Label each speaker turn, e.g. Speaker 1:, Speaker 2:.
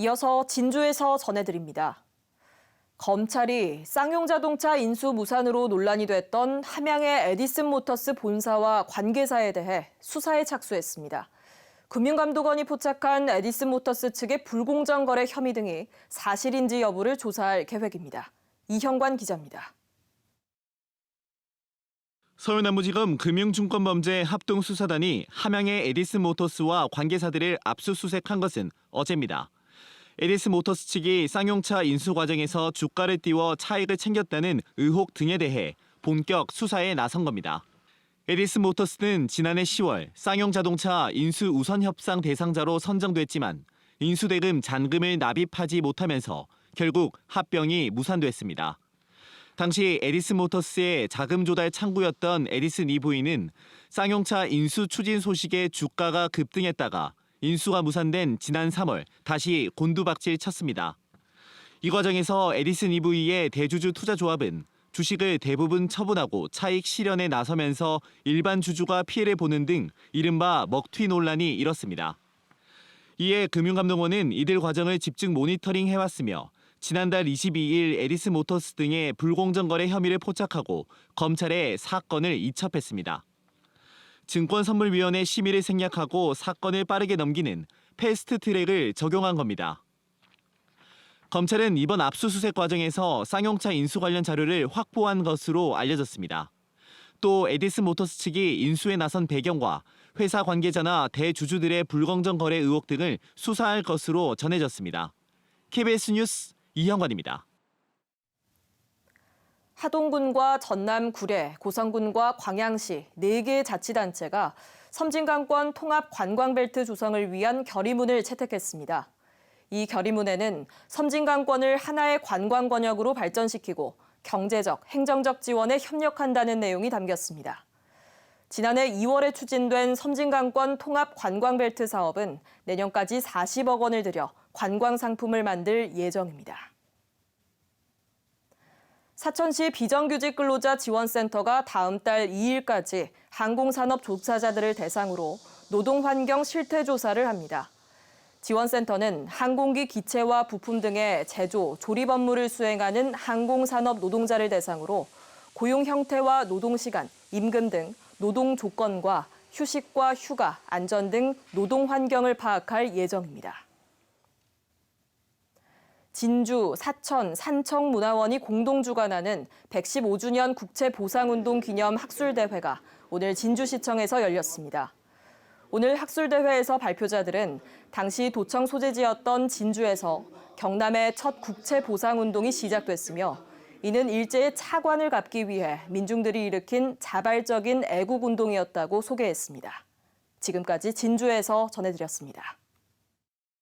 Speaker 1: 이어서 진주에서 전해드립니다. 검찰이 쌍용자동차 인수 무산으로 논란이 됐던 함양의 에디슨 모터스 본사와 관계사에 대해 수사에 착수했습니다. 금융감독원이 포착한 에디슨 모터스 측의 불공정 거래 혐의 등이 사실인지 여부를 조사할 계획입니다. 이형관 기자입니다.
Speaker 2: 서울남부지검 금융증권범죄 합동수사단이 함양의 에디슨 모터스와 관계사들을 압수수색한 것은 어제입니다. 에디슨 모터스 측이 쌍용차 인수 과정에서 주가를 띄워 차익을 챙겼다는 의혹 등에 대해 본격 수사에 나선 겁니다. 에디슨 모터스는 지난해 10월 쌍용자동차 인수 우선 협상 대상자로 선정됐지만 인수대금 잔금을 납입하지 못하면서 결국 합병이 무산됐습니다. 당시 에디슨 모터스의 자금 조달 창구였던 에디슨 EV는 쌍용차 인수 추진 소식에 주가가 급등했다가 인수가 무산된 지난 3월 다시 곤두박질 쳤습니다. 이 과정에서 에디슨 EV의 대주주 투자조합은 주식을 대부분 처분하고 차익 실현에 나서면서 일반 주주가 피해를 보는 등 이른바 먹튀 논란이 일었습니다. 이에 금융감독원은 이들 과정을 집중 모니터링 해왔으며 지난달 22일 에디스 모터스 등의 불공정 거래 혐의를 포착하고 검찰에 사건을 이첩했습니다. 증권선물위원회 심의를 생략하고 사건을 빠르게 넘기는 패스트 트랙을 적용한 겁니다. 검찰은 이번 압수수색 과정에서 쌍용차 인수 관련 자료를 확보한 것으로 알려졌습니다. 또 에디스 모터스 측이 인수에 나선 배경과 회사 관계자나 대주주들의 불공정 거래 의혹 등을 수사할 것으로 전해졌습니다. KBS 뉴스 이형관입니다.
Speaker 1: 하동군과 전남 구례, 고성군과 광양시 4개 자치단체가 섬진강권 통합 관광벨트 조성을 위한 결의문을 채택했습니다. 이 결의문에는 섬진강권을 하나의 관광 권역으로 발전시키고 경제적, 행정적 지원에 협력한다는 내용이 담겼습니다. 지난해 2월에 추진된 섬진강권 통합 관광벨트 사업은 내년까지 40억 원을 들여 관광 상품을 만들 예정입니다. 사천시 비정규직 근로자 지원센터가 다음 달 2일까지 항공산업 종사자들을 대상으로 노동환경 실태조사를 합니다. 지원센터는 항공기 기체와 부품 등의 제조, 조립 업무를 수행하는 항공산업 노동자를 대상으로 고용 형태와 노동 시간, 임금 등 노동 조건과 휴식과 휴가, 안전 등 노동 환경을 파악할 예정입니다. 진주, 사천, 산청문화원이 공동 주관하는 115주년 국채보상운동 기념 학술대회가 오늘 진주시청에서 열렸습니다. 오늘 학술대회에서 발표자들은 당시 도청 소재지였던 진주에서 경남의 첫 국채보상운동이 시작됐으며 이는 일제의 차관을 갚기 위해 민중들이 일으킨 자발적인 애국운동이었다고 소개했습니다. 지금까지 진주에서 전해드렸습니다.